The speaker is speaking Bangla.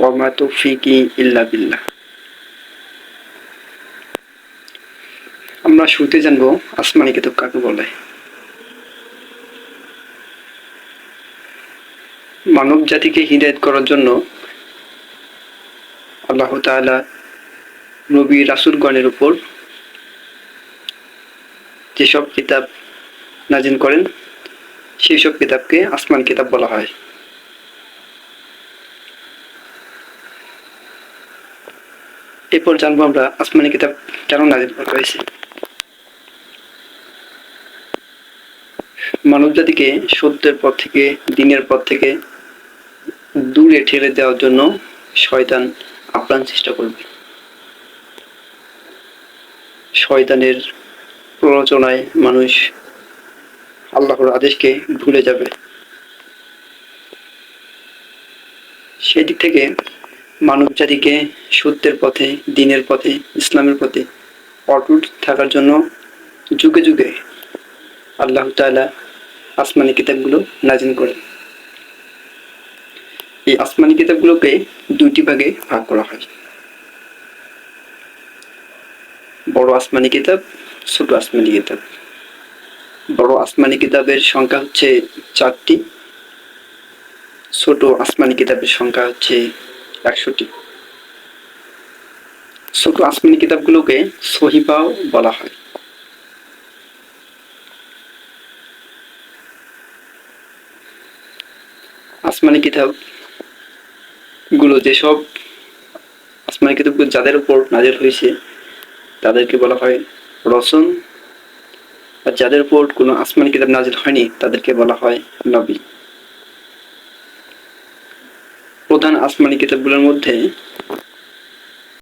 ওয়ামা তৌফিকি ইল্লা বিল্লাহ। আমরা শুরুতে জানব আসমানি কিতাব কাকে বলে? মানব জাতিকে হিদায়ত করার জন্য আল্লাহ তাআলা নবী রাসূলগণের উপর যেসব কিতাব নাজিল করেন সব কিতাবকে আসমান কিতাব বলা হয়। এরপর জানব আমরা আসমানি কিতাব কেন নাজিল করা হয়েছে। মানব জাতিকে সত্যের পথ থেকে, দিনের পথ থেকে দূরে ঠেলে দেওয়ার জন্য শয়তান আপ্রাণ চেষ্টা করবে। শয়তানের প্ররোচনায় মানুষ আল্লাহর আদেশকে ভুলে যাবে। সেদিক থেকে মানব জাতিকে সত্যের পথে, দিনের পথে, ইসলামের পথে অটুট থাকার জন্য যুগে যুগে আল্লাহ তাআলা আসমানি কিতাবগুলো নাজিল করেন। এই আসমানি কিতাবগুলোকে দুইটি ভাগে ভাগ করা হয়। বড় আসমানি কিতাব, ছোট আসমানি কিতাব। বড় আসমানি কিতাবের সংখ্যা হচ্ছে চারটি। ছোট আসমানি কিতাবের সংখ্যা হচ্ছে একশোটি। ছোট আসমানি কিতাবগুলোকে সহিবাও বলা হয়। আসমানি কিতাবগুলো যেসব আসমানি কিতাবগুলো যাদের উপর নাজিল হয়েছে, তাদেরকে বলা হয় রসুন। আর যাদের উপর কোনো আসমানি কিতাব নাজিল হয়নি, তাদেরকে বলা হয় নবী। প্রধান আসমানি কিতাবগুলোর মধ্যে